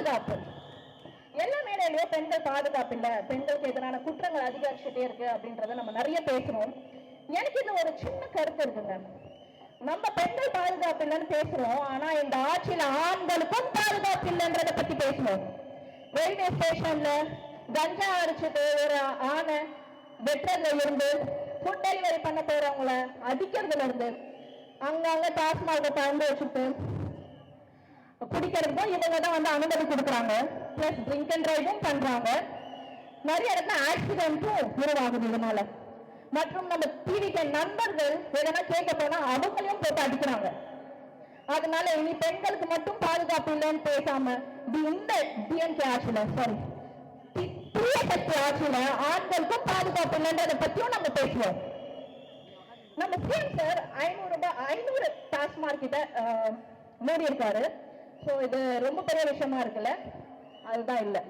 பாதுகாப்பு. எல்லா மேடையிலயும் பெண்கள் பாதுகாப்பு இல்ல பெண்களுக்கு எதிரான குற்றங்கள் அதிகரிச்சுட்டே இருக்கு அப்படின்றத நம்ம நிறைய பேசுறோம் எனக்கு இது ஒரு சின்ன கருத்து இருக்குங்க. நம்ம பெண்கள் பாதுகாப்பு இல்லைன்னு பேசுறோம். ஆனா இந்த ஆட்சியில ஆண்களுக்கும் பாதுகாப்பு இல்லைன்றத பத்தி பேசுறோம் ரயில்வே ஸ்டேஷன்ல கஞ்சா அடிச்சுட்டு ஒரு ஆணை வெட்டுறதுல இருந்து ஃபுட் டெலிவரி பண்ண போறவங்கள அடிக்கிறதுல இருந்து அங்கங்க டாஸ்மாக பயந்து வச்சுட்டு குடிக்கிறதுக்கும் இவங்க தான் வந்து அனுமதி கொடுக்குறாங்க. பிளஸ் ட்ரிங்க் அண்ட் டிரைவும் பண்றாங்க. நிறைய இடத்துல ஆக்சிடென்ட்டும் உருவாகுது இதனால. மற்றும் நம்ம டிவிக்கு நண்பர்கள் எதனா கேட்க போனா அவங்களையும் போட்டு அடிக்கிறாங்க. அதனால இனி பெண்களுக்கு மட்டும் பாதுகாப்பு இல்லைன்னு பேசாம தி- இந்த டிஎன்கே ஆட்சியில சாரி தீய சக்தி ஆட்சியில ஆண்களுக்கும் பாதுகாப்பு இல்லைன்றதை பத்தியும் நம்ம பேசுவோம். நம்ம சிஎம் சார் ஐநூறு ரூபாய் ஐநூறு டாஸ்மார்க் கிட்ட மூடி இருக்காரு ஸோ இது ரொம்ப பெரிய விஷயமா இருக்குல்ல? அதுதான் இல்லை.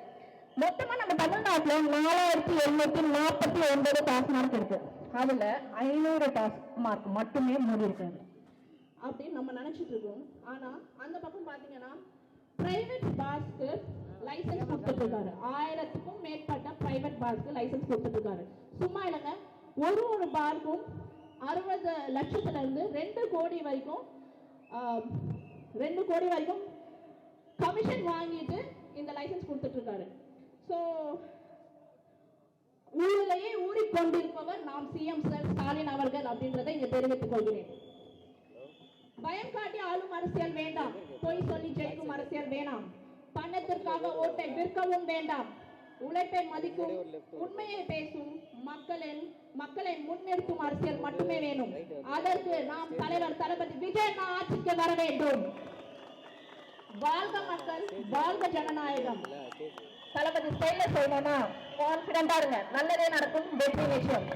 மொத்தமா நம்ம தமிழ்நாட்டில் நாலாயிரத்தி எழுநூத்தி நாற்பத்தி ஒன்பது பாஸ் மார்க் இருக்கு. அதுல ஐநூறு பாஸ் மார்க் மட்டுமே மூடி இருக்காரு அப்படின்னு நம்ம நினைச்சிட்டு இருக்கோம். ஆனா அந்த பக்கம் பாத்தீங்கன்னா பிரைவேட் பாஸ்க்கு லைசன்ஸ் கொடுத்துட்டு இருக்காரு ஆயிரத்துக்கும் மேற்பட்ட பிரைவேட் பாஸ்க்கு லைசன்ஸ் கொடுத்துட்டு இருக்காரு சும்மா இல்லைங்க. ஒரு ஒரு பார்க்கும் அறுபது லட்சத்துல இருந்து ரெண்டு கோடி வரைக்கும் ரெண்டு கோடி வரைக்கும் கமிஷன் வாங்கிட்டு இந்த லைசன்ஸ் கொடுத்துட்டு இருக்காரு ஸோ ஊரிலேயே ஊறி கொண்டிருப்பவர் நாம் சிஎம் சார் ஸ்டாலின் அவர்கள் அப்படின்றதை இங்க தெரிவித்துக் கொள்கிறேன். பயம் காட்டி ஆளும் அரசியல் வேண்டாம். பொய் சொல்லி ஜெயிக்கும் அரசியல் வேண்டாம் பணத்திற்காக ஓட்டை விற்கவும் வேண்டாம். உழைப்பை மதிக்கும் உண்மையை பேசும் மக்களின் மக்களை முன்னிறுத்தும் அரசியல் மட்டுமே வேணும். அதற்கு நாம் தலைவர் தளபதி விஜய் ஆட்சிக்கு வர வேண்டும். வாழ்க மக்கள் வாழ்க ஜனநாயகம். தளபதி ஸ்டைல சொல்லணும்னா கான்பிடண்டா இருங்க. நல்லதே நடக்கும் வெற்றி நிச்சயம்.